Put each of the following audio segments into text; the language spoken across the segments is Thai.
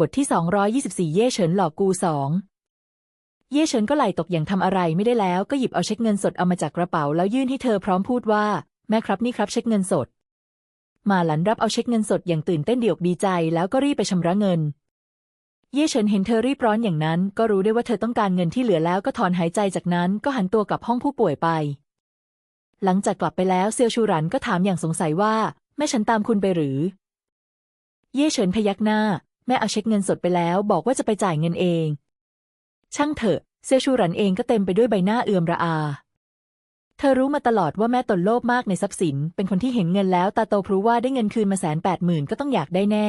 บทที่ 224 เย่เฉินหลอกกูสองเย่เฉินก็ไหลตกอย่างทำอะไรไม่ได้แล้วก็หยิบเอาเช็คเงินสดเอามาจากกระเป๋าแล้วยื่นให้เธอพร้อมพูดว่า แม่ครับนี่ครับเช็คเงินสด มาหลันรับเอาเช็คเงินสดอย่างตื่นเต้นเดียกดีใจแล้วก็รีบไปชำระเงิน เย่เฉินเห็นเธอรีบร้อนอย่างนั้น ก็รู้ได้ว่าเธอต้องการเงินที่เหลือแล้วก็ถอนหายใจจากนั้นก็หันตัวกลับห้องผู้ป่วยไป หลังจากกลับไปแล้วเซียวชูหรันก็ถามอย่างสงสัยว่าแม่ฉันตามคุณไปหรือ เย่เฉินพยักหน้า แม่เอาเช็คเงินสดไปแล้ว บอกว่าจะไปจ่ายเงินเอง ช่างเถอะ เซียวชูหรันเองก็เต็มไปด้วยใบหน้าเอื่อมระอา เธอรู้มาตลอดว่าแม่ตนโลภมากในทรัพย์สิน เป็นคนที่เห็นเงินแล้วตาโตพรู้ว่าได้เงินคืนมาแสนแปดหมื่นก็ต้องอยากได้แน่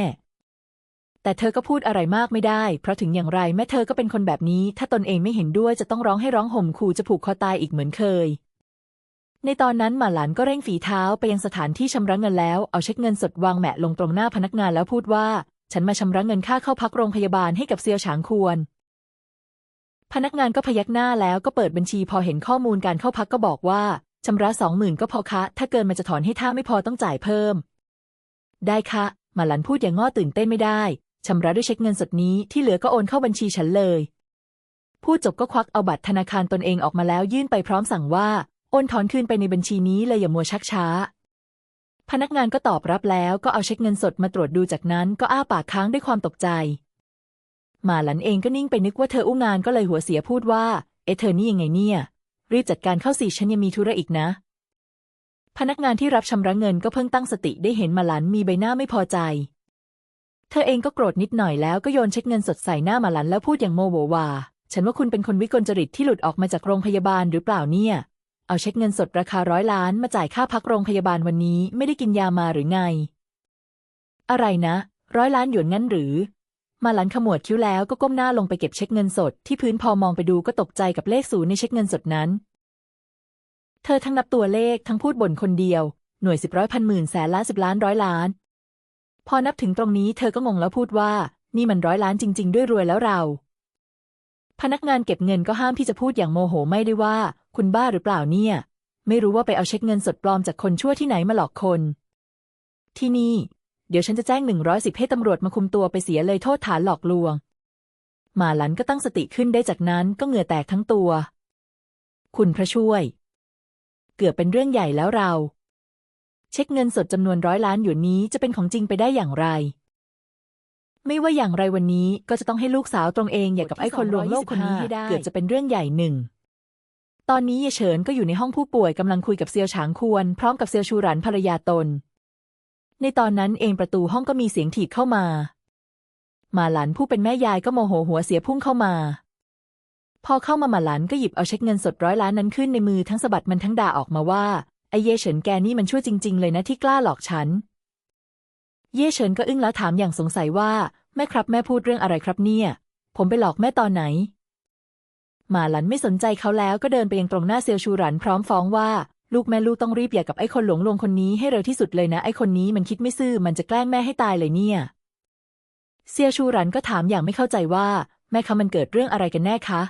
แต่เธอก็พูดอะไรมากไม่ได้ เพราะถึงอย่างไรแม่เธอก็เป็นคนแบบนี้ ถ้าตนเองไม่เห็นด้วยจะต้องร้องให้ร้องห่มขู่จะผูกคอตายอีกเหมือนเคยในตอนนั้นหมาหลานก็เร่งฝีเท้าไปยังสถานที่ชำระเงินแล้ว เอาเช็คเงินสดวางแหมะลงตรงหน้าพนักงานแล้วพูดว่า ฉันมาชำระเงินค่าเข้าพักโรงพยาบาลให้กับเซียวฉางควร พนักงานก็พยักหน้าแล้วก็เปิดบัญชีพอเห็นข้อมูลการเข้าพักก็บอกว่าชำระสองหมื่นก็พอคะ ถ้าเกินมันจะถอนให้ถ้าไม่พอต้องจ่ายเพิ่ม ได้ค่ะมาหลันพูดอย่างง้อตื่นเต้นไม่ได้ชำระด้วยเช็คเงินสดนี้ที่เหลือก็โอนเข้าบัญชีฉันเลย พูดจบก็ควักเอาบัตรธนาคารตนเองออกมาแล้วยื่นไปพร้อมสั่งว่า โอนถอนคืนไปในบัญชีนี้เลยอย่ามัวชักช้า พนักงานก็ตอบรับแล้วก็เอาเช็คเงินสดมาตรวจดูจากนั้นก็อ้าปากค้างด้วยความตกใจ มาหลันเองก็นิ่งไปนึกว่าเธออู้งานก็เลยหัวเสียพูดว่า เอะเธอนี่ยังไงเนี่ย รีบจัดการเข้าสิฉันยังมีธุระอีกนะ พนักงานที่รับชำระเงินก็เพิ่งตั้งสติได้เห็นมาหลันมีใบหน้าไม่พอใจ เธอเองก็โกรธนิดหน่อยแล้วก็โยนเช็คเงินสดใส่หน้ามาหลันแล้วพูดอย่างโมโหว่า ฉันว่าคุณเป็นคนวิกลจริตที่หลุดออกมาจากโรงพยาบาลหรือเปล่าเนี่ย เอาเช็คเงินสดราคาร้อยล้านมาจ่ายค่าพักโรงพยาบาลวันนี้ไม่ได้กินยามาหรือไง อะไรนะร้อยล้านหยวนงั้นหรือ มาหลันขมวดคิ้วแล้วก็ก้มหน้าลงไปเก็บเช็คเงินสด ที่พื้นพอมองไปดูก็ตกใจกับเลขศูนย์ในเช็คเงินสดนั้น เธอทั้งนับตัวเลขทั้งพูดบ่นคนเดียว หน่วยสิบร้อยพันหมื่นแสนล้านสิบล้านร้อยล้าน พอนับถึงตรงนี้เธอก็งงแล้วพูดว่า นี่มันร้อยล้านจริง ๆ ด้วยรวยแล้วเรา พนักงานเก็บเงินก็ห้ามที่จะพูดอย่างโมโหไม่ได้ว่า คุณบ้าหรือเปล่าเนี่ย ไม่รู้ว่าไปเอาเช็คเงินสดปลอมจากคนชั่วที่ไหนมาหลอกคน ที่นี่ เดี๋ยวฉันจะแจ้งหนึ่งร้อยสิบให้ตำรวจมาคุมตัวไปเสียเลยโทษฐานหลอกลวงหมาหลันก็ตั้งสติขึ้นได้จากนั้นก็เหงื่อแตกทั้งตัว คุณพระช่วย เกือบเป็นเรื่องใหญ่แล้วเรา เช็คเงินสดจำนวนร้อยล้านหยวนนี้จะเป็นของจริงไปได้อย่างไร ไม่ว่าอย่างไรวันนี้ก็จะต้องให้ลูกสาวตรงเองอย่ากับไอ้คนลวงโลกคนนี้ให้ได้เกือบจะเป็นเรื่องใหญ่หนึ่ง ตอนนี้เยเฉินก็อยู่ในห้องผู้ป่วยกำลังคุยกับเซียวฉางควร พร้อมกับเซียวชูหรันภรรยาตน ในตอนนั้นเองประตูห้องก็มีเสียงถีบเข้ามา มาหลันผู้เป็นแม่ยายก็โมโหหัวเสียพุ่งเข้ามา พอเข้ามามาหลันก็หยิบเอาเช็คเงินสดร้อยล้านนั้นขึ้นในมือทั้งสะบัดมันทั้งด่าออกมาว่าไอเยเฉินแกนี่มันชั่วจริง ๆ เลยนะที่กล้าหลอกฉัน เย่เฉินก็อึ้งแล้วถามอย่างสงสัยว่า แม่ครับแม่พูดเรื่องอะไรครับเนี่ย ผมไปหลอกแม่ตอนไหน หมาหลันไม่สนใจเขาแล้วก็เดินไปยังตรงหน้าเซียวชูหรันพร้อมฟ้องว่า ลูกแม่ลูกต้องรีบอย่ากับไอ้คนหลงลวงคนนี้ให้เร็วที่สุดเลยนะไอ้คนนี้มันคิดไม่ซื่อมันจะแกล้งแม่ให้ตายเลยเนี่ย เซียวชูหรันก็ถามอย่างไม่เข้าใจว่า แม่คะมันเกิดเรื่องอะไรกันแน่คะ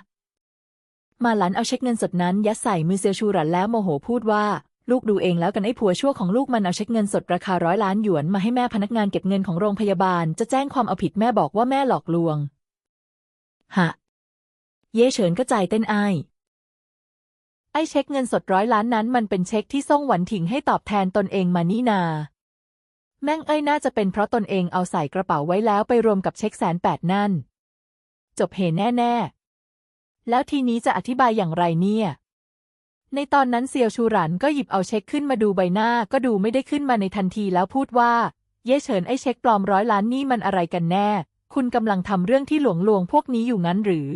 มาหลันเอาเช็คเงินสดนั้นยัดใส่มือเซียวชูหรันแล้วโมโหพูดว่า ลูกดูเองแล้วกันไอ้ผัวชั่วของลูกมันเอาเช็คเงินสดราคาร้อยล้านหยวนมาให้แม่พนักงานเก็บเงินของโรงพยาบาล จะแจ้งความเอาผิดแม่บอกว่าแม่หลอกลวง ฮะ เย่เฉินก็ใจเต้นไอายไอ้เช็คเงินสดร้อยล้านนั้น มันเป็นเช็คที่ส่งหวันถิงให้ตอบแทนตนเองมานี่นา แม่งเอ้ยน่าจะเป็นเพราะตนเองเอาใส่กระเป๋าไว้แล้วไปรวมกับเช็คแสนแปดนั่น จบเหแน่ๆแล้วทีนี้จะอธิบายอย่างไรเนี่ย ในตอนนั้นเซียวชูหรันก็หยิบเอาเช็คขึ้นมาดูใบหน้าก็ดูไม่ได้ขึ้นมาในทันทีแล้วพูดว่า เย่เฉินไอเช็คปลอมร้อยล้านนี่มันอะไรกันแน่ คุณกำลังทำเรื่องที่หลวงลวงพวกนี้อยู่งั้นหรือ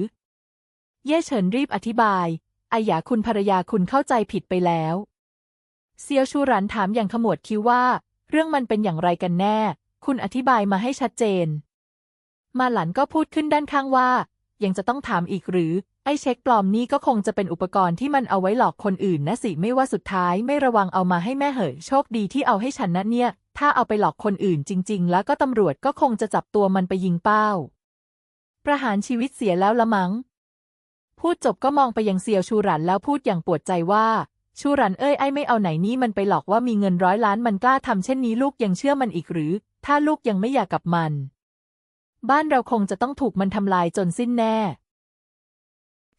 เย่เฉินรีบอธิบายไอหยาคุณภรรยาคุณเข้าใจผิดไปแล้วเซียวชูหรันถามอย่างขมวดคิ้วว่า เรื่องมันเป็นอย่างไรกันแน่ คุณอธิบายมาให้ชัดเจน มาหลันก็พูดขึ้นด้านข้างว่า ยังจะต้องถามอีกหรือ ไอ้เช็คปลอมนี้ก็คงจะเป็นอุปกรณ์ที่มันเอาไว้หลอกคนอื่นนะสิไม่ว่าสุดท้ายไม่ระวังเอามาให้แม่เหยโชคดีที่เอาให้ฉันนะเนี่ย ถ้าเอาไปหลอกคนอื่นจริง ๆ แล้วก็ตำรวจก็คงจะจับตัวมันไปยิงเป้า ประหารชีวิตเสียแล้วละมัง้ง พูดจบก็มองไปยังเซียวชูหรันแล้วพูดอย่างปวดใจว่าชูรันเอ้ยไอ้ไม่เอาไหนนี่มันไปหลอกว่ามีเงินร้อยล้านมันกล้าทำเช่นนี้ลูกยังเชื่อมันอีกหรือ ถ้าลูกยังไม่อยากกับมัน บ้านเราคงจะต้องถูกมันทำลายจนสิ้นแน่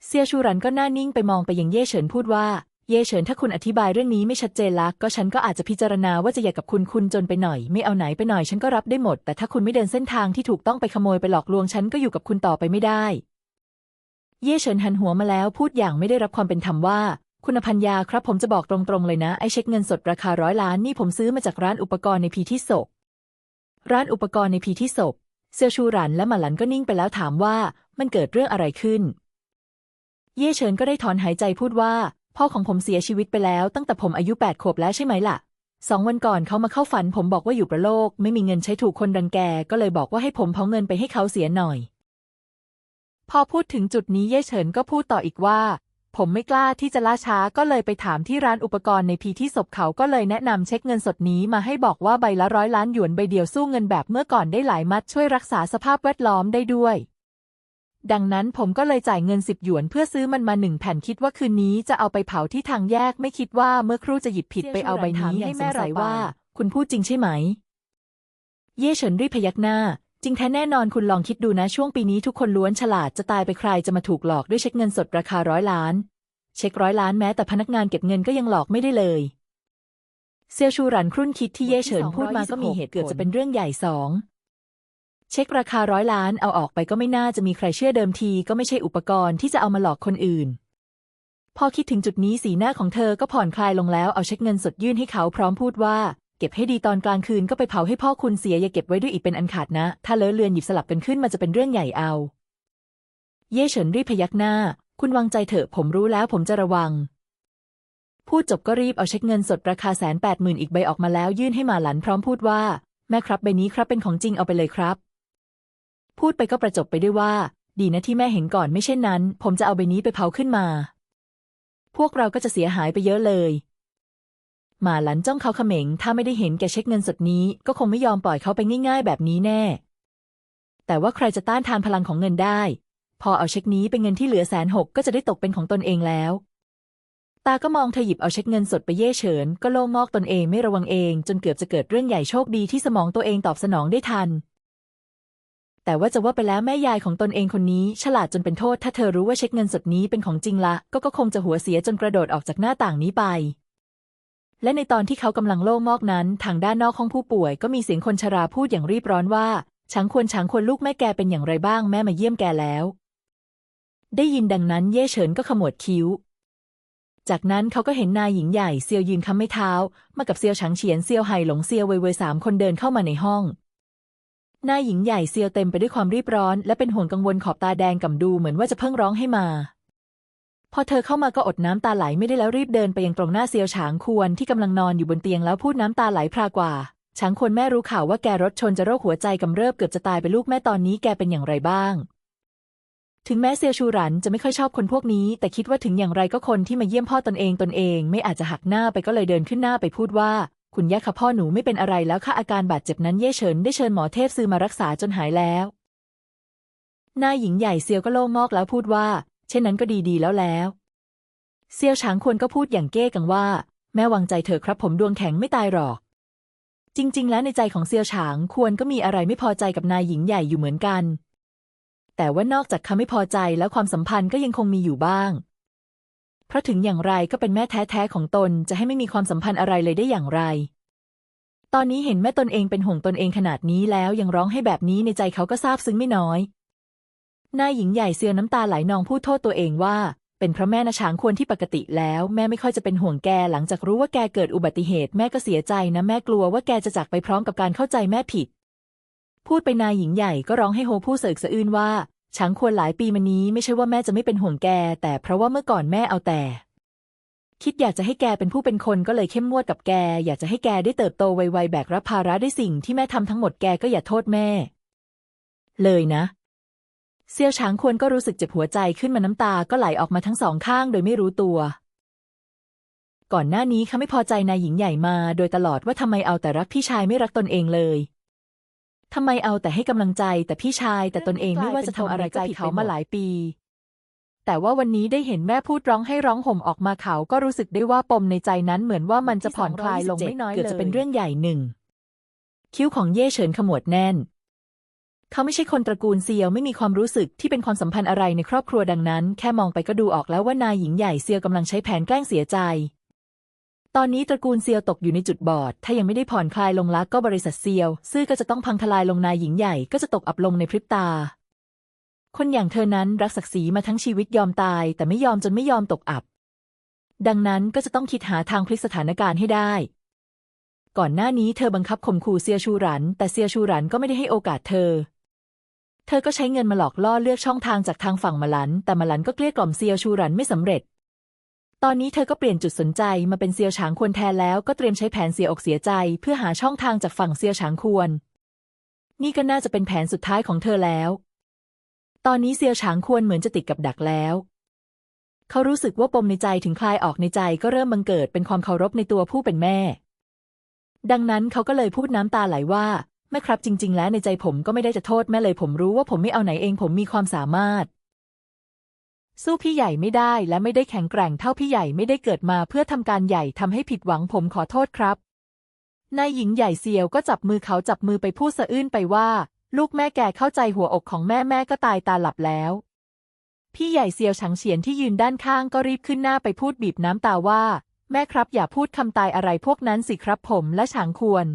เซียชูรันก็หน้านิ่งไปมองไปยังเย่เฉินพูดว่า เย่เฉินถ้าคุณอธิบายเรื่องนี้ไม่ชัดเจนละก็ฉันก็อาจจะพิจารณาว่าจะอยากกับคุณคุณจนไปหน่อย ไม่เอาไหนไปหน่อยฉันก็รับได้หมด แต่ถ้าคุณไม่เดินเส้นทางที่ถูกต้องไปขโมยไปหลอกลวงฉันก็อยู่กับคุณต่อไปไม่ได้ เย่เฉินหันหัวมาแล้วพูดอย่างไม่ได้รับความเป็นธรรมว่า คุณอภัญญาครับผมจะบอกตรงๆเลยนะไอเช็คเงินสดราคาร้อยล้านนี่ผมซื้อมาจากร้านอุปกรณ์ในพีที่ศพร้านอุปกรณ์ในพีที่ศพเซียชูรันและมาหลันก็นิ่งไปแล้วถามว่ามันเกิดเรื่องอะไรขึ้น เย่เฉินก็ได้ถอนหายใจพูดว่า พ่อของผมเสียชีวิตไปแล้วตั้งแต่ผมอายุแปดขวบแล้วใช่ไหมล่ะสองวันก่อนเขามาเข้าฝัน ผมบอกว่าอยู่ประโลก ไม่มีเงินใช้ถูกคนรังแก ก็เลยบอกว่าให้ผมเผาเงินไปให้เขาเสียหน่อย พอพูดถึงจุดนี้เย่เฉินก็พูดต่ออีกว่า ผมไม่กล้าที่จะล่าช้าก็เลยไปถามที่ร้านอุปกรณ์ในพีที่ศพเขาก็เลยแนะนำเช็คเงินสดนี้มาให้บอกว่าใบละร้อยล้านหยวนใบเดียวสู้เงินแบบเมื่อก่อนได้หลายมัดช่วยรักษาสภาพแวดล้อมได้ด้วย ดังนั้นผมก็เลยจ่ายเงินสิบหยวนเพื่อซื้อมันมาหนึ่งแผ่นคิดว่าคืนนี้จะเอาไปเผาที่ทางแยกไม่คิดว่าเมื่อครู่จะหยิบผิดไปเอาใบนี้ให้แม่เราว่า คุณพูดจริงใช่ไหม เย่เฉินรีบพยักหน้า จริงแท้แน่นอนคุณลองคิดดูนะช่วงปีนี้ทุกคนล้วนฉลาดจะตายไปใครจะมาถูกหลอกด้วยเช็คเงินสดราคาร้อยล้าน เช็คร้อยล้านแม้แต่พนักงานเก็บเงินก็ยังหลอกไม่ได้เลยเซียวชูหรันครุ่นคิดที่เย่เฉินพูดมาก็มีเหตุเกือบจะเป็นเรื่องใหญ่สอง เช็คราคาร้อยล้านเอาออกไปก็ไม่น่าจะมีใครเชื่อเดิมทีก็ไม่ใช่อุปกรณ์ที่จะเอามาหลอกคนอื่น พอคิดถึงจุดนี้สีหน้าของเธอก็ผ่อนคลายลงแล้วเอาเช็คเงินสดยื่นให้เขาพร้อมพูดว่า เก็บให้ดีตอนกลางคืนก็ไปเผาให้พ่อคุณเสียอย่าเก็บไว้ด้วยอีกเป็นอันขาดนะ ถ้าเลอะเลือนหยิบสลับกันขึ้นมาจะเป็นเรื่องใหญ่เอา เย่เฉินรีบพยักหน้า คุณวางใจเถอะผมรู้แล้วผมจะระวังพูดจบก็รีบเอาเช็คเงินสดราคาแสนแปดหมื่นอีกใบออกมาแล้วยื่นให้หมาหลันพร้อมพูดว่า แม่ครับใบนี้ครับเป็นของจริงเอาไปเลยครับ พูดไปก็ประจบไปด้วยว่า ดีนะที่แม่เห็นก่อนไม่เช่นนั้น ผมจะเอาใบนี้ไปเผาขึ้นมา พวกเราก็จะเสียหายไปเยอะเลยหมาหลันจ้องเขาเขม็ง ถ้าไม่ได้เห็นแกเช็คเงินสดนี้ ก็คงไม่ยอมปล่อยเขาไปง่าย ๆ แบบนี้แน่ แต่ว่าใครจะต้านทานพลังของเงินได้ พอเอาเช็คนี้เป็นเงินที่เหลือแสนหกก็จะได้ตกเป็นของตนเองแล้ว ตาก็มองเธอหยิบเอาเช็คเงินสดไปเย่เฉิน ก็โล่งมอกตนเองไม่ระวังเอง จนเกือบจะเกิดเรื่องใหญ่โชคดีที่สมองตัวเองตอบสนองได้ทัน แต่ว่าจะว่าไปแล้วแม่ยายของตนเองคนนี้ ฉลาดจนเป็นโทษ ถ้าเธอรู้ว่าเช็คเงินสดนี้เป็นของจริงละ ก็ก็คงจะหัวเสียจนกระโดดออกจากหน้าต่างนี้ไป และในตอนที่เขากำลังโล่งมอกนั้น ทางด้านนอกห้องผู้ป่วยก็มีเสียงคนชราพูดอย่างรีบร้อนว่าช้างควรช้างควรลูกแม่แกเป็นอย่างไรบ้างแม่มาเยี่ยมแกแล้ว ได้ยินดังนั้นเย่เฉินก็ขมวดคิ้ว จากนั้นเขาก็เห็นนายหญิงใหญ่เซียวยืนค้ำไม่เท้า มากับเซียวฉางเฉียนเซียวไห่หลงเซียวเว่ยเว่ยสามคนเดินเข้ามาในห้อง นายหญิงใหญ่เซียวเต็มไปด้วยความรีบร้อน และเป็นห่วงกังวลขอบตาแดงก่ำดูเหมือนว่าจะเพิ่งร้องให้มา พอเธอเข้ามาก็อดน้ำตาไหลไม่ได้แล้วรีบเดินไปยังตรงหน้าเซียวฉางควรที่กำลังนอนอยู่บนเตียงแล้วพูดน้ำตาไหลพรากว่าฉางควรแม่รู้ข่าวว่าแกรถชนจะโรคหัวใจกำเริบเกือบจะตายไปลูกแม่ตอนนี้แกเป็นอย่างไรบ้าง ถึงแม้เซียวชูหรันจะไม่ค่อยชอบคนพวกนี้ แต่คิดว่าถึงอย่างไรก็คนที่มาเยี่ยมพ่อตนเองตนเอง ไม่อาจจะหักหน้าไปก็เลยเดินขึ้นหน้าไปพูดว่า คุณย่าค่ะพ่อหนูไม่เป็นอะไรแล้วค่ะอาการบาดเจ็บนั้นเย่เฉินได้เชิญหมอเทพซื้อมารักษาจนหายแล้ว นายหญิงใหญ่เซียวก็โล่งมอกแล้วพูดว่า เช่นนั้นก็ดีๆแล้วแล้วเซียวฉางควรก็พูดอย่างเก้กังว่า แม่วางใจเถอะครับผมดวงแข็งไม่ตายหรอก จริง ๆ แล้วในใจของเซียวฉางควรก็มีอะไรไม่พอใจกับนายหญิงใหญ่อยู่เหมือนกัน แต่ว่านอกจากคำไม่พอใจแล้วความสัมพันธ์ก็ยังคงมีอยู่บ้าง เพราะถึงอย่างไรก็เป็นแม่แท้ๆของตนจะให้ไม่มีความสัมพันธ์อะไรเลยได้อย่างไร ตอนนี้เห็นแม่ตนเองเป็นห่วงตนเองขนาดนี้แล้วยังร้องให้แบบนี้ในใจเขาก็ซาบซึ้งไม่น้อย นายหญิงใหญ่เซียวน้ำตาไหลนองพูดโทษตัวเองว่า เป็นเพราะแม่นะช้างควรที่ปกติแล้วแม่ไม่ค่อยจะเป็นห่วงแกหลังจากรู้ว่าแกเกิดอุบัติเหตุแม่ก็เสียใจนะแม่กลัวว่าแกจะจากไปพร้อมกับการเข้าใจแม่ผิดพูดไปนายหญิงใหญ่ก็ร้องให้โฮผู้เสกสะอื้นว่า ช้างควรหลายปีมานี้ไม่ใช่ว่าแม่จะไม่เป็นห่วงแก แต่เพราะว่าเมื่อก่อนแม่เอาแต่ คิดอยากจะให้แกเป็นผู้เป็นคนก็เลยเข้มงวดกับแก อยากจะให้แกได้เติบโตไวๆแบกรับภาระได้สิ่งที่แม่ทำทั้งหมดแกก็อย่าโทษแม่ เลยนะ เซี่ยวช้างควรก็รู้สึกเจ็บหัวใจขึ้นมาน้ำตาก็ไหลออกมาทั้งสองข้างโดยไม่รู้ตัว ก่อนหน้านี้เขาไม่พอใจนายหญิงใหญ่มา โดยตลอดว่าทำไมเอาแต่รักพี่ชายไม่รักตนเองเลย ทำไมเอาแต่ให้กำลังใจแต่พี่ชายแต่ตนเองไม่ว่าจะทำอะไรก็ผิดเขามาหลายปี แต่ว่าวันนี้ได้เห็นแม่พูดร้องให้ร้องห่มออกมาเขาก็รู้สึกได้ว่าปมในใจนั้นเหมือนว่ามันจะผ่อนคลายลงไม่น้อยเลยเกือบจะเป็นเรื่องใหญ่หนึ่ง คิ้วของเย่เฉินขมวดแน่น เขาไม่ใช่คนตระกูลเซียวไม่มีความรู้สึกที่เป็นความสัมพันธ์อะไรในครอบครัวดังนั้น แค่มองไปก็ดูออกแล้วว่านายหญิงใหญ่เซียวกำลังใช้แผนแกล้งเสียใจ ตอนนี้ตระกูลเซียวตกอยู่ในจุดบอด ถ้ายังไม่ได้ผ่อนคลายลงลักก็บริษัทเซียวซื่อก็จะต้องพังทลายลงนายหญิงใหญ่ก็จะตกอับลงในพริบตา คนอย่างเธอนั้นรักศักดิ์ศรีมาทั้งชีวิตยอมตาย แต่ไม่ยอมจนไม่ยอมตกอับ ดังนั้นก็จะต้องคิดหาทางพลิกสถานการณ์ให้ได้ ก่อนหน้านี้เธอบังคับข่มขู่เซียชูหรัน แต่เซียชูหรันก็ไม่ได้ให้โอกาสเธอ เธอก็ใช้เงินมาหลอกล่อเลือกช่องทางจากทางฝั่งมาลัน แต่มาลันก็เกลี้ยกล่อมเซียชูหรันไม่สำเร็จ ตอนนี้เธอก็เปลี่ยนจุดสนใจมาเป็นเซียวฉางควรแทนแล้วก็เตรียมใช้แผนเสียอกเสียใจ เพื่อหาช่องทางจากฝั่งเซียวฉางควร นี่ก็น่าจะเป็นแผนสุดท้ายของเธอแล้ว ตอนนี้เซียวฉางควรเหมือนจะติดกับดักแล้ว เขารู้สึกว่าปมในใจถึงคลายออกในใจก็เริ่มบังเกิดเป็นความเคารพในตัวผู้เป็นแม่ ดังนั้นเขาก็เลยพูดน้ำตาไหลว่าแม่ครับจริง ๆ แล้วในใจผมก็ไม่ได้จะโทษแม่เลยผมรู้ว่าผมไม่เอาไหนเองผมมีความสามารถ สู้พี่ใหญ่ไม่ได้และไม่ได้แข็งแกร่งเท่าพี่ใหญ่ไม่ได้เกิดมาเพื่อทำการใหญ่ทำให้ผิดหวังผมขอโทษครับ นายหญิงใหญ่เซียวก็จับมือเขาจับมือไปพูดสะอื้นไปว่า ลูกแม่แกเข้าใจหัวอกของแม่แม่ก็ตายตาหลับแล้ว พี่ใหญ่เซียวฉังเฉียนที่ยืนด้านข้างก็รีบขึ้นหน้าไปพูดบีบน้ำตาว่า แม่ครับอย่าพูดคำตายอะไรพวกนั้นสิครับผมและฉางควร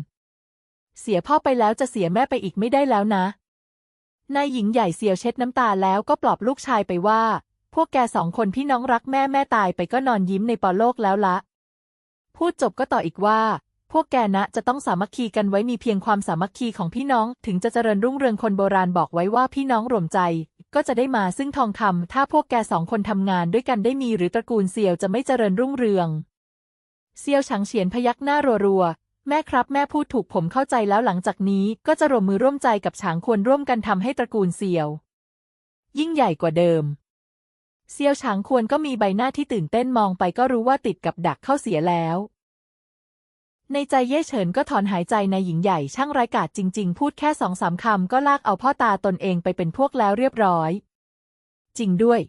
เสียพ่อไปแล้วจะเสียแม่ไปอีกไม่ได้แล้วนะนายหญิงใหญ่เซียวเช็ดน้ำตาแล้วก็ปลอบลูกชายไปว่า พวกแกสองคนพี่น้องรักแม่แม่ตายไปก็นอนยิ้มในปอโลกแล้วละ พูดจบก็ต่ออีกว่า พวกแกนะจะต้องสามัคคีกันไว้มีเพียงความสามัคคีของพี่น้องถึงจะเจริญรุ่งเรืองคนโบราณบอกไว้ว่าพี่น้องรวมใจ ก็จะได้มาซึ่งทองคำถ้าพวกแกสองคนทำงานด้วยกันได้มีหรือตระกูลเซียวจะไม่เจริญรุ่งเรือง เซียวฉางเฉียนพยักหน้ารัวๆแม่ครับแม่พูดถูกผมเข้าใจแล้วหลังจากนี้ก็จะร่วมมือร่วมใจกับฉางควรร่วมกันทำให้ตระกูลเซียว ยิ่งใหญ่กว่าเดิม เซียวฉางควรก็มีใบหน้าที่ตื่นเต้นมองไปก็รู้ว่าติดกับดักเข้าเสียแล้ว ในใจเย่เฉินก็ถอนหายใจในหญิงใหญ่ช่างไร้กาจจริง ๆ พูดแค่สองสามคำก็ลากเอาพ่อตาตนเองไปเป็นพวกแล้วเรียบร้อย จริงด้วย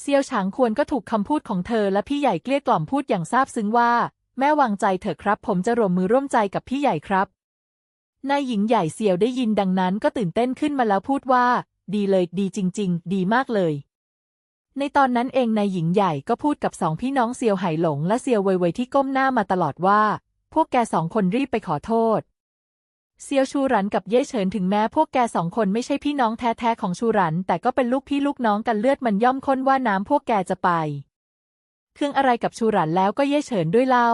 เซียวฉางควรก็ถูกคำพูดของเธอและพี่ใหญ่เกลี้ยกล่อมพูดอย่างซาบซึ้งว่า แม่วางใจเถอะครับ ผมจะร่วมมือร่วมใจกับพี่ใหญ่ครับนายหญิงใหญ่เซียวได้ยินดังนั้นก็ตื่นเต้นขึ้นมาแล้วพูดว่า ดีเลยดีจริง ๆ ดีมากเลย ในตอนนั้นเองนายหญิงใหญ่ก็พูดกับสองพี่น้องเซียวไหหลงและเซียวเว่ยๆที่ก้มหน้ามาตลอดว่า พวกแกสองคนรีบไปขอโทษ เซียวชูรันกับเย่เฉินถึงแม้พวกแกสองคนไม่ใช่พี่น้องแท้ๆของชูรัน แต่ก็เป็นลูกพี่ลูกน้องกันเลือดมันย่อมข้นว่าน้ำพวกแกจะไป เครื่องอะไรกับชูรันแล้วก็เย่เฉินด้วยเล่า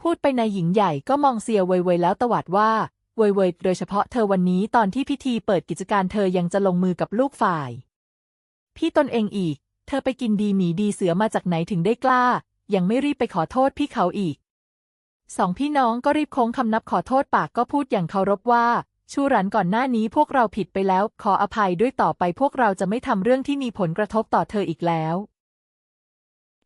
พูดไปในหญิงใหญ่ก็มองเซียวเว่ยๆแล้วตวาดว่า เว่ยๆโดยเฉพาะเธอวันนี้ตอนที่พิธีเปิดกิจการเธอยังจะลงมือกับลูกฝ่าย พี่ตนเองอีก เธอไปกินดีหมีดีเสือมาจากไหนถึงได้กล้า ยังไม่รีบไปขอโทษพี่เขาอีก สองพี่น้องก็รีบโค้งคำนับขอโทษปากก็พูดอย่างเคารพว่า ชูหรันก่อนหน้านี้พวกเราผิดไปแล้ว ขออภัยด้วยต่อไปพวกเราจะไม่ทำเรื่องที่มีผลกระทบต่อเธออีกแล้ว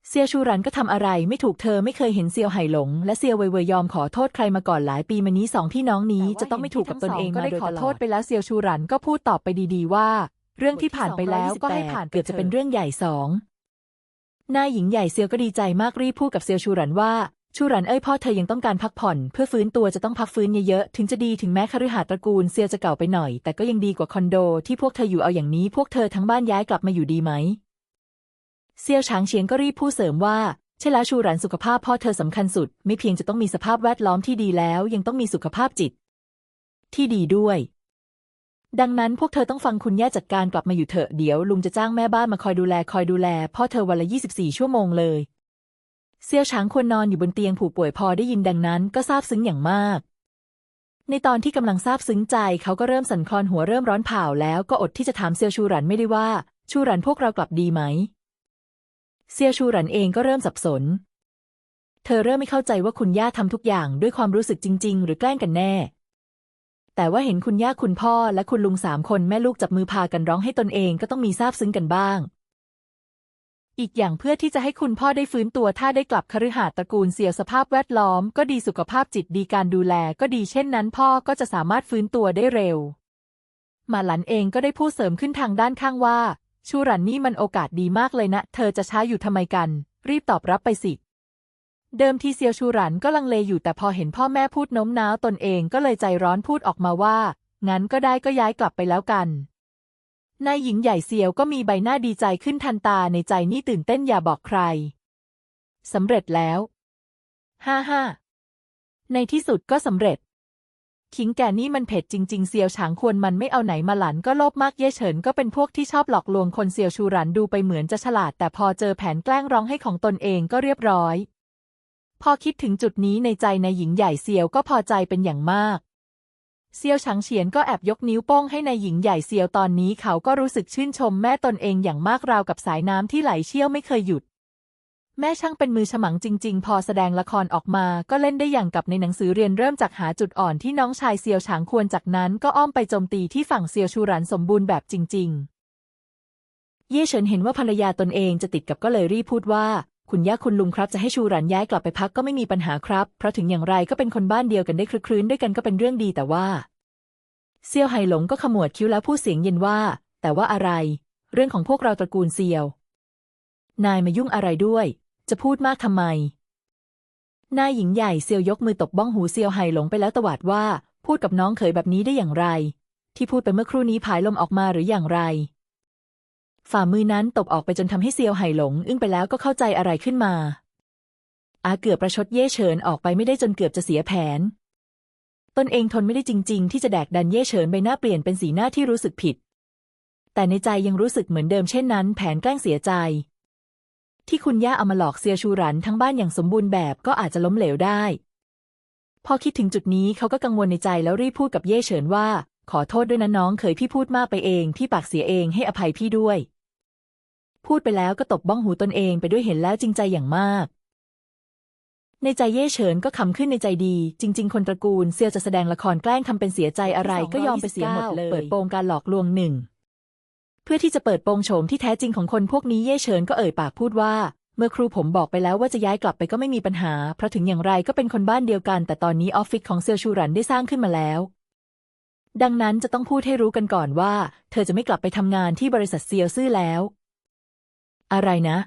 เซียวชูหรันก็ทำอะไรไม่ถูกเธอไม่เคยเห็นเซียวไหหลง และเซียวเว่ยๆยอมขอโทษใครมาก่อนหลายปีมานี้สองพี่น้องนี้จะต้องไม่ถูกกับตนเองก็ได้ขอโทษไปแล้วเซียวชูหรันก็พูดตอบไปดีๆว่า เรื่องที่ผ่านไปแล้วก็ให้ผ่านเกือบจะเป็นเรื่องใหญ่สองนายหญิงใหญ่เซียวก็ดีใจมากรีบพูดกับเซียวชูหรันว่าชูหรันเอ้ยพ่อเธอยังต้องการพักผ่อน เพื่อฟื้นตัวจะต้องพักฟื้นเยอะๆ ถึงจะดีถึงแม้คฤหาสน์ตระกูลเซียวจะเก่าไปหน่อย แต่ก็ยังดีกว่าคอนโดที่พวกเธออยู่เอาอย่างนี้พวกเธอทั้งบ้านย้ายกลับมาอยู่ดีไหม เซียวฉางเฉียนก็รีบพูดเสริมว่า ใช่แล้วชูหรันสุขภาพพ่อเธอสำคัญสุด ไม่เพียงจะต้องมีสภาพแวดล้อมที่ดีแล้วยังต้องมีสุขภาพจิต ที่ดีด้วย ดังนั้นพวกเธอต้องฟังคุณย่าจัดการกลับมาอยู่เถอะเดี๋ยวลุงจะจ้างแม่บ้านมาคอยดูแลคอยดูแลพ่อเธอวันละ 24 ชั่วโมงเลย เซียวช้างควรนอนอยู่บนเตียงผู้ป่วยพอได้ยินดังนั้นก็ซาบซึ้งอย่างมาก ในตอนที่กำลังซาบซึ้งใจเขาก็เริ่มสั่นคลอนหัวเริ่มร้อนเผาแล้วก็อดที่จะถามเซียวชูหรันไม่ได้ว่า ชูหรันพวกเรากลับดีไหมเซียวชูหรันเองก็เริ่มสับสน เธอเริ่มไม่เข้าใจว่าคุณย่าทำทุกอย่างด้วยความรู้สึกจริง ๆ หรือแกล้งกันแน่ แต่ว่าเห็นคุณย่าคุณพ่อและคุณลุงสามคนแม่ลูกจับมือพากันร้องให้ตนเองก็ต้องมีซาบซึ้งกันบ้าง อีกอย่างเพื่อที่จะให้คุณพ่อได้ฟื้นตัวถ้าได้กลับคฤหาสน์ตระกูลเสียสภาพแวดล้อม ก็ดีสุขภาพจิตดีการดูแลก็ดีเช่นนั้น พ่อก็จะสามารถฟื้นตัวได้เร็ว มาหลันเองก็ได้พูดเสริมขึ้นทางด้านข้างว่า ชูรันนี่มันโอกาสดีมากเลยนะ เธอจะช้าอยู่ทำไมกัน รีบตอบรับไปสิ เดิมทีเซียวชูหรันก็ลังเลอยู่แต่พอเห็นพ่อแม่พูดโน้มน้าวตนเองก็เลยใจร้อนพูดออกมาว่า งั้นก็ได้ก็ย้ายกลับไปแล้วกัน นายหญิงใหญ่เซียวก็มีใบหน้าดีใจขึ้นทันตาในใจนี่ตื่นเต้นอย่าบอกใคร สำเร็จแล้ว ฮ่าฮ่าในที่สุดก็สำเร็จ ขิงแก่นี่มันเผ็ดจริง ๆ เซียวฉางควรมันไม่เอาไหนมาหลันก็โลภมากเย่เฉินก็เป็นพวกที่ชอบหลอกลวงคนเซียวชูหรันดูไปเหมือนจะฉลาด แต่พอเจอแผนแกล้งร้องให้ของตนเองก็เรียบร้อย พอคิดถึงจุดนี้ในใจนายหญิงใหญ่เซียวก็พอใจเป็นอย่างมาก เซียวฉางเฉียนก็แอบยกนิ้วโป้งให้ในายหญิงใหญ่เซียวตอนนี้เขาก็รู้สึกชื่นชมแม่ตนเองอย่างมากราวกับสายน้ำที่ไหลเชี่ยวไม่เคยหยุด แม่ช่างเป็นมือฉมังจริง ๆ พอแสดงละครออกมาก็เล่นได้อย่างกับในหนังสือเรียนเริ่มจากหาจุดอ่อนที่น้องชายเซียวฉางควรจากนั้นก็อ้อมไปโจมตีที่ฝั่งเซียวชูหรันสมบูรณ์แบบจริง ๆ เย่เฉินเห็นว่าภรรยาตนเองจะติดกับก็เลยรีบพูดว่า คุณย่าคุณลุงครับจะให้ชูหรันย้ายกลับไปพักก็ไม่มีปัญหาครับ เพราะถึงอย่างไรก็เป็นคนบ้านเดียวกันได้คลึกคลื้นด้วยกันก็เป็นเรื่องดีแต่ว่า เซียวไห่หลงก็ขมวดคิ้วแล้วพูดเสียงเย็นว่า แต่ว่าอะไร เรื่องของพวกเราตระกูลเซียว นายมายุ่งอะไรด้วย จะพูดมากทำไม นายหญิงใหญ่เซียวยกมือตบบ้องหูเซียวไห่หลงไปแล้วตวาดว่า พูดกับน้องเขยแบบนี้ได้อย่างไร ที่พูดไปเมื่อครู่นี้ผายลมออกมาหรืออย่างไร ฝ่ามือนั้นตบออกไปจนทำให้เซียวไห่หลง อึ้งไปแล้วก็เข้าใจอะไรขึ้นมา อาเกือบประชดเย่เฉินออกไปไม่ได้จนเกือบจะเสียแผน ตนเองทนไม่ได้จริง ๆ ที่จะแดกดันเย่เฉินใบหน้าเปลี่ยนเป็นสีหน้าที่รู้สึกผิด แต่ในใจยังรู้สึกเหมือนเดิมเช่นนั้น แผนแกล้งเสียใจ ที่คุณย่าเอามาหลอกเซียชูรันทั้งบ้านอย่างสมบูรณ์แบบก็อาจจะล้มเหลวได้ พอคิดถึงจุดนี้เขาก็กังวลในใจแล้วรีบพูดกับเย่เฉินว่า ขอโทษด้วยนะน้องเคยพี่พูดมากไปเองพี่ปากเสียเองให้อภัยพี่ด้วย พูดไปแล้วก็ตบบ้องหูตนเองไปด้วยเห็นแล้วจริงใจอย่างมาก ในใจเย่เฉินก็ขำขึ้นในใจดี จริง ๆ คนตระกูลเซียวจะแสดงละครแกล้งทำเป็นเสียใจอะไรก็ยอมไปเสียหมดเลยเปิดโปงการหลอกลวงหนึ่งเพื่อที่จะเปิดโปงโฉมที่แท้จริงของคนพวกนี้เย่เฉินก็เอ่ยปากพูดว่า เมื่อครูผมบอกไปแล้วว่าจะย้ายกลับไปก็ไม่มีปัญหา เพราะถึงอย่างไรก็เป็นคนบ้านเดียวกัน แต่ตอนนี้ออฟฟิศของเซียวชูรันได้สร้างขึ้นมาแล้วดังนั้นจะต้องพูดให้รู้กันก่อนว่า เธอจะไม่กลับไปทำงานที่บริษัทเซียวซื่อแล้ว อะไรนะ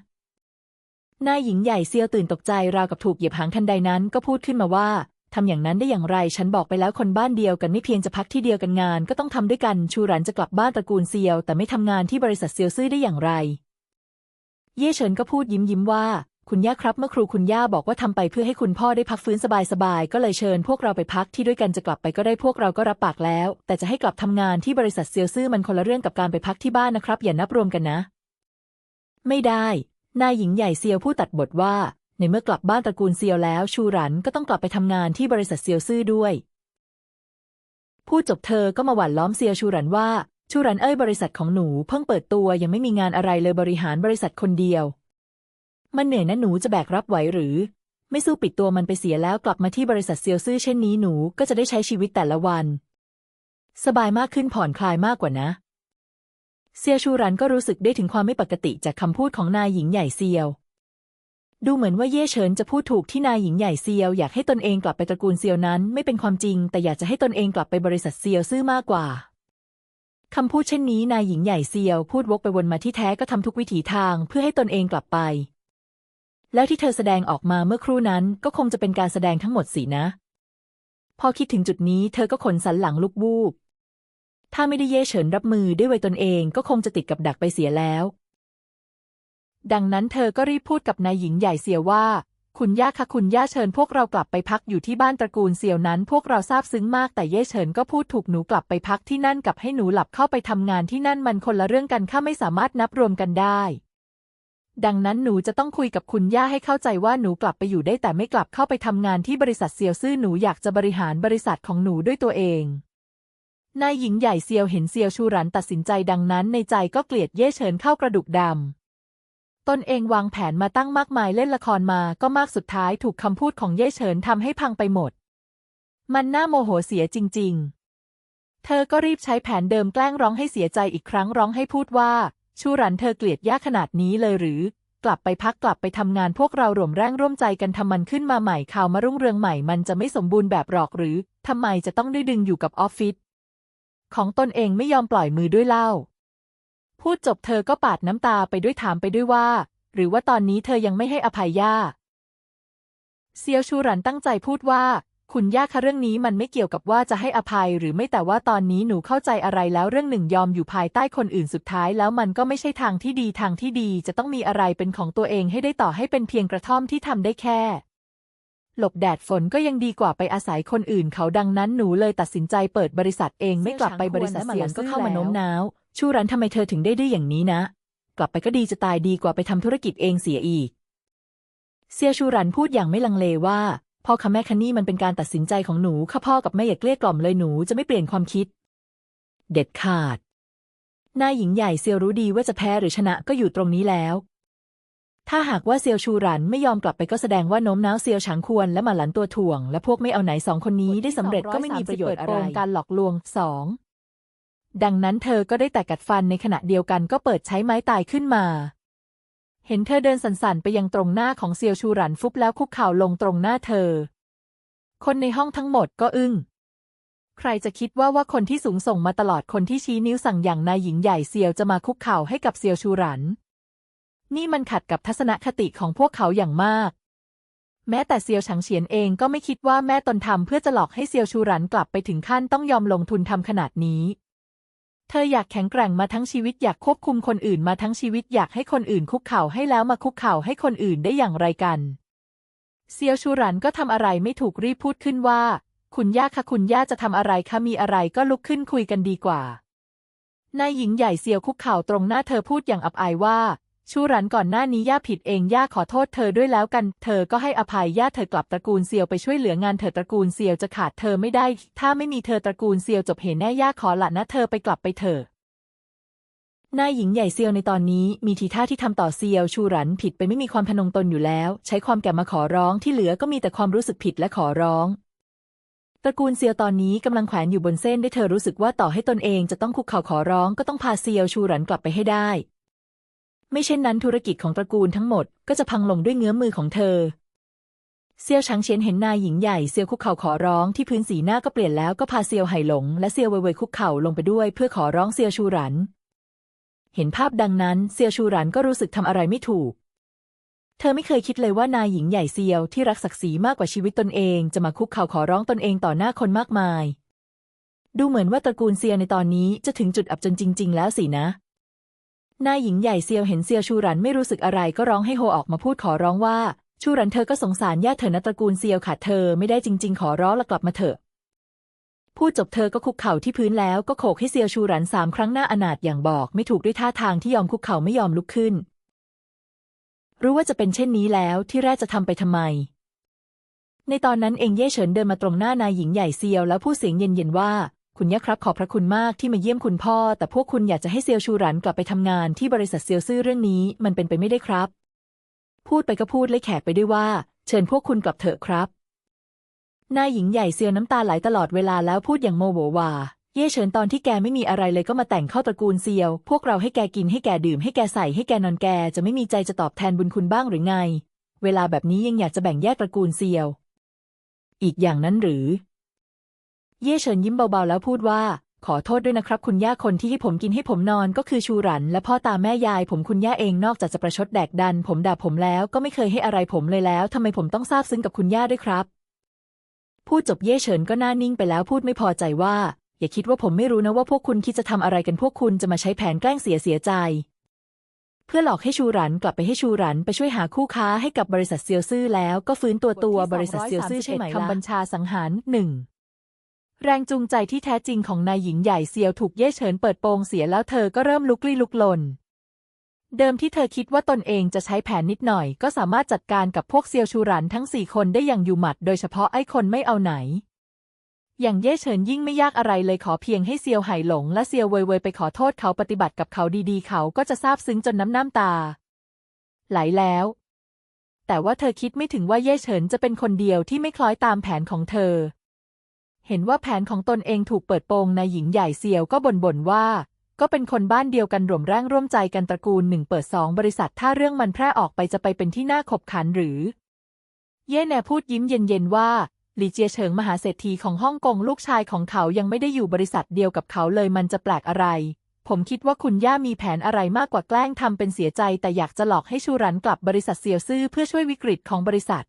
นายหญิงใหญ่เซียวตื่นตกใจราวกับถูกเหยียบหางทันใดนั้นก็พูดขึ้นมาว่า ทำอย่างนั้นได้อย่างไร ฉันบอกไปแล้วคนบ้านเดียวกันไม่เพียงจะพักที่เดียวกันงาน ก็ต้องทำด้วยกันชูหรันจะกลับบ้านตระกูลเซียว แต่ไม่ทำงานที่บริษัทเซียวซื่อได้อย่างไร เย่เฉินก็พูดยิ้มยิ้มว่า คุณย่าครับ เมื่อครูคุณย่าบอกว่าทำไปเพื่อให้คุณพ่อได้พักฟื้นสบายๆก็เลยเชิญพวกเราไปพักที่ด้วยกันจะกลับไปก็ได้พวกเราก็รับปากแล้ว แต่จะให้กลับทำงานที่บริษัทเซียวซื่อมันคนละเรื่องกับการไปพักที่บ้านนะครับ อย่านับรวมกันนะ ไม่ได้ นายหญิงใหญ่เซียวผู้ตัดบทว่า ในเมื่อกลับบ้านตระกูลเซียวแล้ว ชูหรันก็ต้องกลับไปทำงานที่บริษัทเซียวซื่อด้วยพูดจบเธอก็มาหว่านล้อมเซียวชูหรันว่า ชูหรันเอ้ยบริษัทของหนูเพิ่งเปิดตัวยังไม่มีงานอะไรเลยบริหารบริษัทคนเดียว มันเหนื่อยนะหนูจะแบกรับไหวหรือ ไม่สู้ปิดตัวมันไปเสียแล้วกลับมาที่บริษัทเซียวซื่อเช่นนี้หนูก็จะได้ใช้ชีวิตแต่ละวัน สบายมากขึ้นผ่อนคลายมากกว่านะ เซียชูรันก็รู้สึกได้ถึงความไม่ปกติจากคำพูดของนายหญิงใหญ่เซียว ดูเหมือนว่าเย่เฉินจะพูดถูกที่นายหญิงใหญ่เซียวอยากให้ตนเองกลับไปตระกูลเซียวนั้นไม่เป็นความจริง แต่อยากจะให้ตนเองกลับไปบริษัทเซียวซื่อมากกว่าคำพูดเช่นนี้นายหญิงใหญ่เซียวพูดวกไปวนมาที่แท้ก็ทำทุกวิถีทางเพื่อให้ตนเองกลับไป แล้วที่เธอแสดงออกมาเมื่อครู่นั้นก็คงจะเป็นการแสดงทั้งหมดสินะ พอคิดถึงจุดนี้เธอก็ขนสันหลังลุกวูบ ถ้าไม่ได้เย่เฉินรับมือด้วยไวตนเองก็คงจะติดกับดักไปเสียแล้ว ดังนั้นเธอก็รีบพูดกับนายหญิงใหญ่เสียว่า คุณย่าคะคุณย่าเชิญพวกเรากลับไปพักอยู่ที่บ้านตระกูลเซียวนั้น พวกเราซาบซึ้งมากแต่เย่เฉินก็พูดถูกหนูกลับไปพักที่นั่นกับให้หนูหลับเข้าไปทำงานที่นั่นมันคนละเรื่องกันข้าไม่สามารถนับรวมกันได้ดังนั้นหนูจะต้องคุยกับคุณย่าให้เข้าใจว่าหนูกลับไปอยู่ได้แต่ไม่กลับเข้าไปทำงานที่บริษัทเซียวซื่อหนูอยากจะบริหารบริษัทของหนูด้วยตัวเอง นายหญิงใหญ่เซียวเห็นเซียวชูหรันตัดสินใจดังนั้นในใจก็เกลียดเย่เฉินเข้ากระดูกดำ ตนเองวางแผนมาตั้งมากมายเล่นละครมาก็มากสุดท้ายถูกคำพูดของเย่เฉินทำให้พังไปหมด มันน่าโมโหเสียจริง ๆ เธอก็รีบใช้แผนเดิมแกล้งร้องให้เสียใจอีกครั้งร้องให้พูดว่า ชูหรันเธอเกลียดย่าขนาดนี้เลยหรือ กลับไปพักกลับไปทำงานพวกเราร่วมแรงร่วมใจกันทำมันขึ้นมาใหม่ข่าวมารุ่งเรืองใหม่มันจะไม่สมบูรณ์แบบหรอกหรือทำไมจะต้องได้ดึงอยู่กับออฟฟิศ ของตนเองไม่ยอมปล่อยมือด้วยเล่า พูดจบเธอก็ปาดน้ำตาไปด้วยถามไปด้วยว่า หรือว่าตอนนี้เธอยังไม่ให้อภัยย่าเซียวชูหรันตั้งใจพูดว่า คุณย่าคะเรื่องนี้มันไม่เกี่ยวกับว่าจะให้อภัยหรือไม่แต่ว่าตอนนี้หนูเข้าใจอะไรแล้วเรื่องหนึ่งยอมอยู่ภายใต้คนอื่นสุดท้ายแล้วมันก็ไม่ใช่ทางที่ดีทางที่ดีจะต้องมีอะไรเป็นของตัวเองให้ได้ต่อให้เป็นเพียงกระท่อมที่ทำได้แค่ หลบแดดฝนก็ยังดีกว่าไปอาศัยคนอื่นเขาดังนั้นหนูเลยตัดสินใจเปิดบริษัทเองไม่กลับไปบริษัทเสียงก็เข้ามาโน้มน้าว ชูรันทำไมเธอถึงได้ดื้ออย่างนี้นะ กลับไปก็ดีจะตายดีกว่าไปทำธุรกิจเองเสียอีก เซียชูรันพูดอย่างไม่ลังเลว่าพ่อคะแม่คะนี่มันเป็นการตัดสินใจของหนูข้าพ่อกับแม่อย่าเกลี้ยกล่อมเลยหนูจะไม่เปลี่ยนความคิด เด็ดขาดนายหญิงใหญ่เซียวรู้ดีว่าจะแพ้หรือชนะก็อยู่ตรงนี้แล้ว ถ้าหากว่าเซียวชูรันไม่ยอมกลับไปก็แสดงว่าโน้มน้าวเซียวฉางควรและมาหลันตัวถ่วง และพวกไม่เอาไหนสองคนนี้ได้สำเร็จก็ไม่มีประโยชน์อะไรการหลอกลวงสองดังนั้นเธอก็ได้แต่กัดฟันในขณะเดียวกันก็เปิดใช้ไม้ตายขึ้นมา เห็นเธอเดินสันๆ ไปยังตรงหน้าของเซียวชูหรันฟุบแล้วคุกเข่าลงตรงหน้าเธอ คนในห้องทั้งหมดก็อึ้ง ใครจะคิดว่าว่าคนที่สูงส่งมาตลอดคนที่ชี้นิ้วสั่งอย่างนายหญิงใหญ่เซียวจะมาคุกเข่าให้กับเซียวชูหรัน นี่มันขัดกับทัศนคติของพวกเขาอย่างมาก แม้แต่เซียวฉางเฉียนเองก็ไม่คิดว่าแม่ตนทำเพื่อจะหลอกให้เซียวชูรันกลับไปถึงขั้นต้องยอมลงทุนทำขนาดนี้ เธออยากแข็งแกร่งมาทั้งชีวิตอยากควบคุมคนอื่นมาทั้งชีวิตอยากให้คนอื่นคุกเข่าให้แล้วมาคุกเข่าให้คนอื่นได้อย่างไรกันเซียวชูรันก็ทำอะไรไม่ถูกรีบพูดขึ้นว่า คุณย่าคะคุณย่าจะทำอะไรคะมีอะไรก็ลุกขึ้นคุยกันดีกว่านายหญิงใหญ่เซียวคุกเข่าตรงหน้าเธอพูดอย่างอับอายว่า ชูรันก่อนหน้านี้ย่าผิดเองย่าขอโทษเธอด้วยแล้วกัน เธอก็ให้อภัยย่าเธอกลับตระกูลเซียวไปช่วยเหลืองานเธอตระกูลเซียวจะขาดเธอไม่ได้ ถ้าไม่มีเธอตระกูลเซียวจบเหแน่ย่าขอละนะเธอไปกลับไปเถอะนายหญิงใหญ่เซียวในตอนนี้มีทีท่าที่ทำต่อเซียวชูรันผิดไปไม่มีความพนงตนอยู่แล้ว ใช้ความแก่มาขอร้องที่เหลือก็มีแต่ความรู้สึกผิดและขอร้องตระกูลเซียวตอนนี้กำลังแขวนอยู่บนเส้นได้เธอรู้สึกว่าต่อให้ตนเองจะต้องคุกเข่าขอร้องก็ต้องพาเซียวชูรันกลับไปให้ได้ ไม่เช่นนั้นธุรกิจของตระกูลทั้งหมดก็จะพังลงด้วยเงื้อมือของเธอ เซียวฉางเฉียนเห็นนายหญิงใหญ่เซียวคุกเข่าขอร้องที่พื้นสีหน้าก็เปลี่ยนแล้วก็พาเซียวไห่หลง และเซียวเว่ยเว่ยคุกเข่าลงไปด้วยเพื่อขอร้องเซียวชูหรัน เห็นภาพดังนั้นเซียวชูหรันก็รู้สึกทำอะไรไม่ถูก เธอไม่เคยคิดเลยว่านายหญิงใหญ่เซียวที่รักศักดิ์ศรีมากกว่าชีวิตตนเองจะมาคุกเข่าขอร้องตนเองต่อหน้าคนมากมาย ดูเหมือนว่าตระกูลเซียวในตอนนี้จะถึงจุดอับจนจริง ๆ แล้วสินะ นายหญิงใหญ่เซียวเห็นเซียวชูรันไม่รู้สึกอะไรก็ร้องให้โฮออกมาพูดขอร้องว่า ชูรันเธอก็สงสารญาติเธอนะตระกูลเซียวขาดเธอไม่ได้จริง ๆ ขอร้องละกลับมาเถอะพูดจบเธอก็คุกเข่าที่พื้นแล้วก็โขกให้เซียวชูรันสามครั้งหน้าอนาถอย่างบอกไม่ถูกด้วยท่าทางที่ยอมคุกเข่าไม่ยอมลุกขึ้น รู้ว่าจะเป็นเช่นนี้แล้วที่แรกจะทำไปทำไม ในตอนนั้นเองเย่เฉินเดินมาตรงหน้านายหญิงใหญ่เซียวแล้วพูดเสียงเย็นๆว่า คุณย่าครับขอบพระคุณมากที่มาเยี่ยมคุณพ่อ แต่พวกคุณอยากจะให้เซียวชูหรันกลับไปทำงานที่บริษัทเซียวซื่อเรื่องนี้มันเป็นไปไม่ได้ครับ พูดไปก็พูดเลยแขกไปด้วยว่า เชิญพวกคุณกลับเถอะครับ นายหญิงใหญ่เซียวน้ำตาไหลตลอดเวลาแล้วพูดอย่างโมโหวาเย่เฉินตอนที่แกไม่มีอะไรเลยก็มาแต่งเข้าตระกูลเซียว พวกเราให้แกกินให้แกดื่มให้แกใส่ให้แกนอนแกจะไม่มีใจจะตอบแทนบุญคุณบ้างหรือไง เวลาแบบนี้ยังอยากจะแบ่งแยกตระกูลเซียว อีกอย่างนั้นหรือ เย่เฉินยิ้มเบาๆแล้วพูดว่า ขอโทษด้วยนะครับ คุณย่าคนที่ให้ผมกินให้ผมนอนก็คือชูหรัน และพ่อตาแม่ยาย ผมคุณย่าเองนอกจากจะประชดแดกดัน ผมด่าผมแล้วก็ไม่เคยให้อะไรผมเลยแล้วทำไมผมต้องซาบซึ้งกับคุณย่าด้วยครับ พูดจบเย่เฉินก็หน้านิ่งไปแล้วพูดไม่พอใจว่า อย่าคิดว่าผมไม่รู้นะว่าพวกคุณคิดจะทำอะไรกันพวกคุณจะมาใช้แผนแกล้งเสียเสียใจเพื่อหลอกให้ชูรันกลับไปให้ชูรันไปช่วยหาคู่ค้าให้กับบริษัทเซียวซื่อแล้วก็ฟื้นตัวตัวบริษัทเซียวซื่อใช่ไหมล่ะคำบัญชาสังหารหนึ่ง แรงจูงใจที่แท้จริงของนายหญิงใหญ่เซียวถูกเย่เฉินเปิดโปงเสียแล้วเธอก็เริ่มลุกลี้ลุกลน เดิมที่เธอคิดว่าตนเองจะใช้แผนนิดหน่อย ก็สามารถจัดการกับพวกเซียวชูรันทั้งสี่คนได้อย่างอยู่หมัด โดยเฉพาะไอ้คนไม่เอาไหน อย่างเย่เฉินยิ่งไม่ยากอะไรเลยขอเพียงให้เซียวไห่หลง และเซียวเว่ยเว่ยไปขอโทษเขาปฏิบัติกับเขาดีๆ เขาก็จะซาบซึ้งจนน้ำน้ำตา ไหลแล้ว แต่ว่าเธอคิดไม่ถึงว่าเย่เฉินจะเป็นคนเดียวที่ไม่คล้อยตามแผนของเธอ เห็นว่าแผนของตนเองถูกเปิดโปงนายหญิงใหญ่เซียวก็บ่นๆว่า ก็เป็นคนบ้านเดียวกันรวมแรงร่วมใจกันตระกูลหนึ่งเปิดสองบริษัทถ้าเรื่องมันแพร่ออกไปจะไปเป็นที่น่าขบขันหรือ เย่แน่พูดยิ้มเย็นๆว่าหลี่เจียเฉิงมหาเศรษฐีของฮ่องกงลูกชายของเขายังไม่ได้อยู่บริษัทเดียวกับเขาเลยมันจะแปลกอะไร ผมคิดว่าคุณย่ามีแผนอะไรมากกว่าแกล้งทำเป็นเสียใจ แต่อยากจะหลอกให้ชูรันกลับบริษัทเซียวซื่อเพื่อช่วยวิกฤตของบริษัท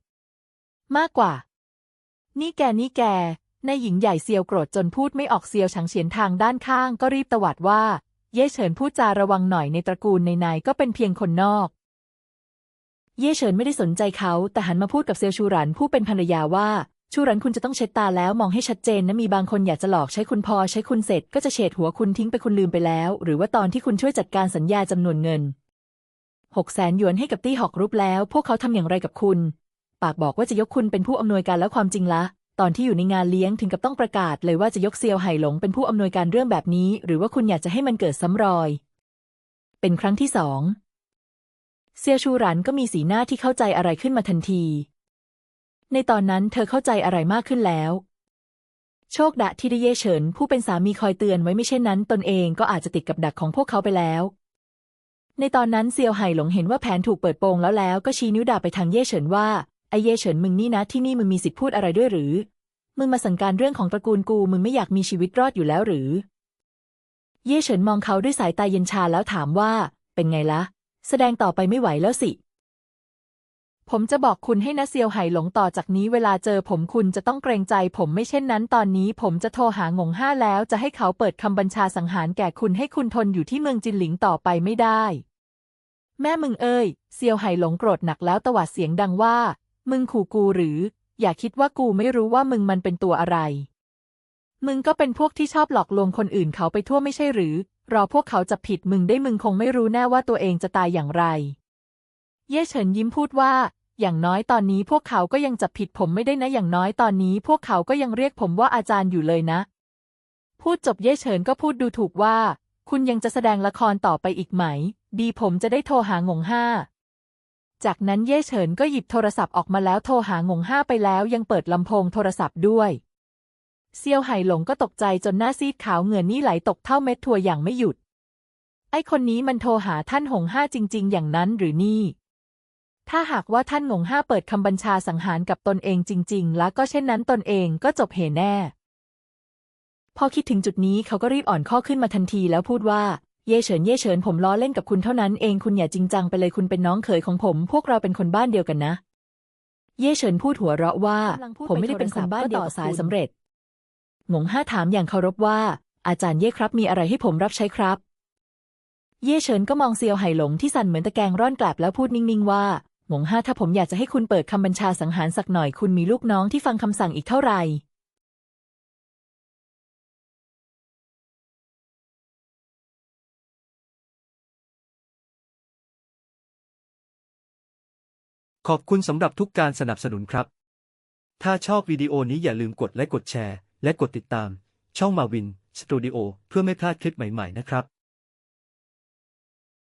มากกว่า นี่แกนี่แก นายหญิงใหญ่เซียวโกรธจนพูดไม่ออกเซียวฉางเฉียนทางด้านข้างก็รีบตวัดว่า เย่เฉินพูดจาระวังหน่อยในตระกูลในนายก็เป็นเพียงคนนอก เย่เฉินไม่ได้สนใจเขาแต่หันมาพูดกับเซียวชูหรันผู้เป็นภรรยาว่า ชูหรันคุณจะต้องเช็ดตาแล้วมองให้ชัดเจนนะมีบางคนอยากจะหลอกใช้คุณพอใช้คุณเสร็จก็จะเฉดหัวคุณทิ้งไปคุณลืมไปแล้ว หรือว่าตอนที่คุณช่วยจัดการสัญญาจำนวนเงินหกแสนหยวนให้กับตี้หอกรุปแล้ว พวกเขาทำอย่างไรกับคุณ ปากบอกว่าจะยกคุณเป็นผู้อำนวยการแล้วความจริงละ ตอนที่อยู่ในงานเลี้ยงถึงกับต้องประกาศเลยว่าจะยกเซียวไห่หลงเป็นผู้อำนวยการเรื่องแบบนี้ หรือว่าคุณอยากจะให้มันเกิดซ้ำรอย เป็นครั้งที่สองเซียวชูหรันก็มีสีหน้าที่เข้าใจอะไรขึ้นมาทันที ในตอนนั้นเธอเข้าใจอะไรมากขึ้นแล้ว โชคดะที่ได้เย่เฉิน ผู้เป็นสามีคอยเตือนไว้ไม่เช่นนั้น ตนเองก็อาจจะติดกับดักของพวกเขาไปแล้ว ในตอนนั้นเซียวไห่หลงเห็นว่าแผนถูกเปิดโปงแล้วแล้วก็ชี้นิ้วด่าไปทางเย่เฉินว่า ไอเย่เฉินมึงนี่นะที่นี่มึงมีสิทธิ์พูดอะไรด้วยหรือ มึงมาสั่งการเรื่องของตระกูลกูมึงไม่อยากมีชีวิตรอดอยู่แล้วหรือ เย่เฉินมองเขาด้วยสายตาเย็นชาแล้วถามว่า เป็นไงละแสดงต่อไปไม่ไหวแล้วสิ ผมจะบอกคุณให้นะเซียวไห่หลงต่อจากนี้เวลาเจอผมคุณจะต้องเกรงใจ ผมไม่เช่นนั้นตอนนี้ ผมจะโทรหางงห้าแล้วจะให้เขาเปิดคำบัญชาสังหารแก่คุณให้คุณทนอยู่ที่เมืองจินหลิงต่อไปไม่ได้แม่มึงเอ้ย เซียวไห่หลงโกรธหนักแล้วตวาดเสียงดังว่า มึงขู่กูหรือ อย่าคิดว่ากูไม่รู้ว่ามึงมันเป็นตัวอะไร มึงก็เป็นพวกที่ชอบหลอกลวงคนอื่นเขาไปทั่วไม่ใช่หรือ รอพวกเขาจะผิดมึงได้มึงคงไม่รู้แน่ว่าตัวเองจะตายอย่างไร เย่เฉินยิ้มพูดว่า อย่างน้อยตอนนี้พวกเขาก็ยังจับผิดผมไม่ได้นะอย่างน้อยตอนนี้ พวกเขาก็ยังเรียกผมว่าอาจารย์อยู่เลยนะ พูดจบเย่เฉินก็พูดดูถูกว่า คุณยังจะแสดงละครต่อไปอีกไหม ดีผมจะได้โทรหางงห้า จากนั้นเย่เฉินก็หยิบโทรศัพท์ออกมาแล้วโทรหางงห้าไปแล้วยังเปิดลำโพงโทรศัพท์ด้วยเซียวไห่หลงก็ตกใจจนหน้าซีดขาวเหงื่อนี่ไหลตกเท่าเม็ดถั่วอย่างไม่หยุด ไอคนนี้มันโทรหาท่านหงห้าจริง ๆ อย่างนั้นหรือนี่ ถ้าหากว่าท่านหงห้าเปิดคำบัญชาสังหารกับตนเองจริง ๆ แล้วก็เช่นนั้นตนเองก็จบเหแน่ พอคิดถึงจุดนี้เขาก็รีบอ่อนข้อขึ้นมาทันทีแล้วพูดว่า เย่เฉินเย่เฉินผมล้อเล่นกับคุณเท่านั้นเองคุณอย่าจริงจังไปเลยคุณเป็นน้องเขยของผม พวกเราเป็นคนบ้านเดียวกันนะ เย่เฉินพูดหัวเราะว่า ผมไม่ได้เป็นคนบ้านเดียวกับสายสำเร็จหงงห้าถามอย่างเคารพว่า อาจารย์เย่ครับมีอะไรให้ผมรับใช้ครับ เย่เฉินก็มองเซียวไห่หลงที่สั่นเหมือนตะแกรงร่อนกลับแล้วพูดนิ่งๆว่าหงงห้าถ้าผมอยากจะให้คุณเปิดคำบัญชาสังหารสักหน่อยคุณมีลูกน้องที่ฟังคำสั่งอีกเท่าไหร่ ขอบคุณสำหรับทุกการสนับสนุนครับ ถ้าชอบวิดีโอนี้อย่าลืมกดไลค์กดแชร์ และกดติดตาม ช่องมาวินสตูดิโอเพื่อไม่พลาดคลิปใหม่ ๆ นะครับ